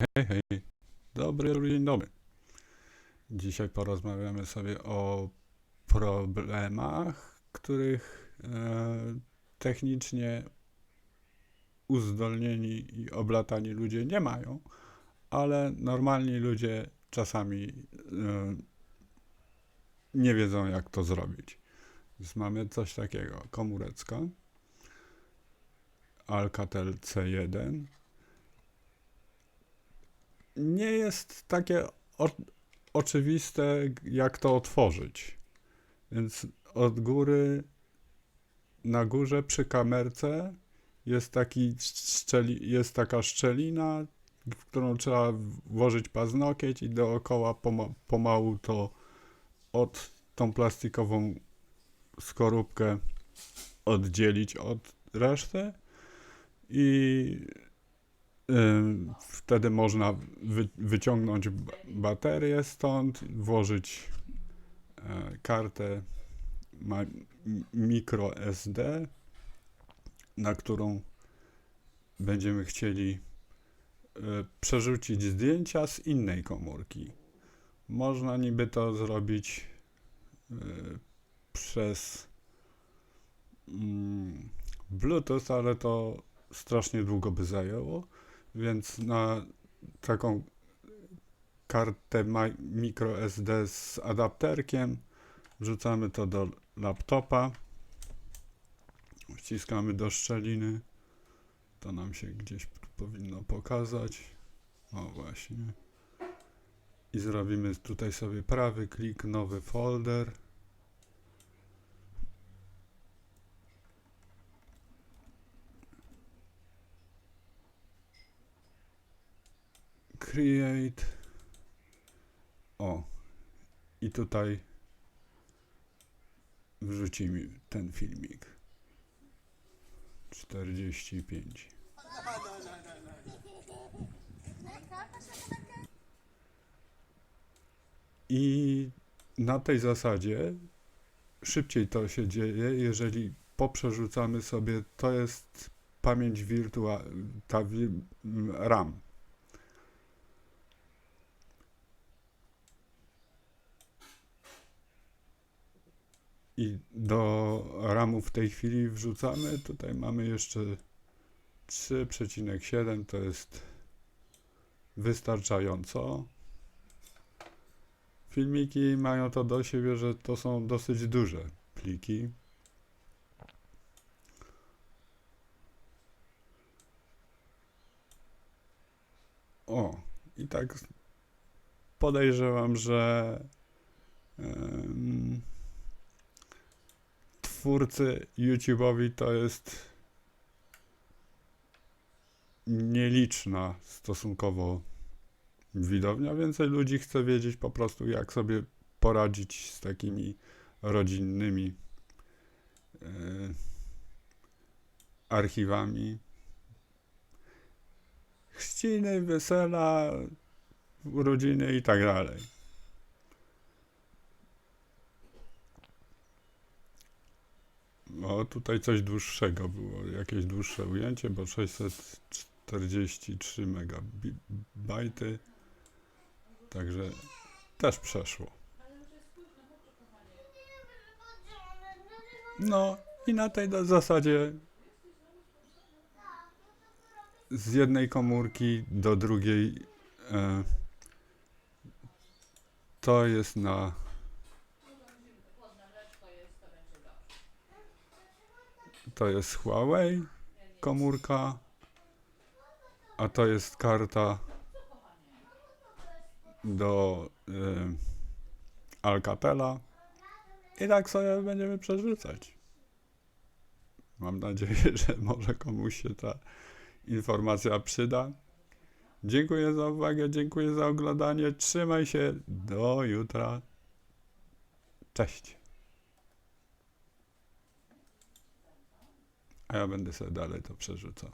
Hej, hej. Dobry dzień dobry. Dzisiaj porozmawiamy sobie o problemach, których e, technicznie uzdolnieni i oblatani ludzie nie mają, ale normalni ludzie czasami e, nie wiedzą, jak to zrobić. Więc mamy coś takiego. Komóreczka. Alcatel C1 nie jest takie o, oczywiste, jak to otworzyć. Więc od góry na górze przy kamerce jest, taki szczeli, jest taka szczelina, w którą trzeba włożyć paznokieć i dookoła poma, pomału to od tą plastikową skorupkę oddzielić od reszty i Wtedy można wy, wyciągnąć ba- baterię stąd, włożyć e, kartę ma, m- micro SD, na którą będziemy chcieli e, przerzucić zdjęcia z innej komórki. Można niby to zrobić e, przez mm, Bluetooth, ale to strasznie długo by zajęło więc na taką kartę ma- micro SD z adapterkiem. Wrzucamy to do laptopa, wciskamy do szczeliny, to nam się gdzieś powinno pokazać, o właśnie, i zrobimy tutaj sobie prawy klik, nowy folder, create. O, i tutaj wrzucimy ten filmik. 45. I na tej zasadzie szybciej to się dzieje, jeżeli poprzerzucamy sobie, to jest pamięć wirtualna, ta RAM. I do RAMu w tej chwili wrzucamy. Tutaj mamy jeszcze 3,7 to jest wystarczająco. Filmiki mają to do siebie, że to są dosyć duże pliki. O, i tak podejrzewam, że em, twórcy YouTube'owi to jest nieliczna stosunkowo widownia. Więcej ludzi chce wiedzieć po prostu, jak sobie poradzić z takimi rodzinnymi e, archiwami. Chrzciny, wesela, urodziny i tak dalej. O, tutaj coś dłuższego było, jakieś dłuższe ujęcie, bo 643 megabajty, także też przeszło. No i na tej zasadzie z jednej komórki do drugiej e, to jest na to jest Huawei komórka, a to jest karta do y, Alcatela i tak sobie będziemy przerzucać. Mam nadzieję, że może komuś się ta informacja przyda. Dziękuję za uwagę, dziękuję za oglądanie. Trzymaj się. Do jutra. Cześć. A ja będę sobie dalej to przerzucał.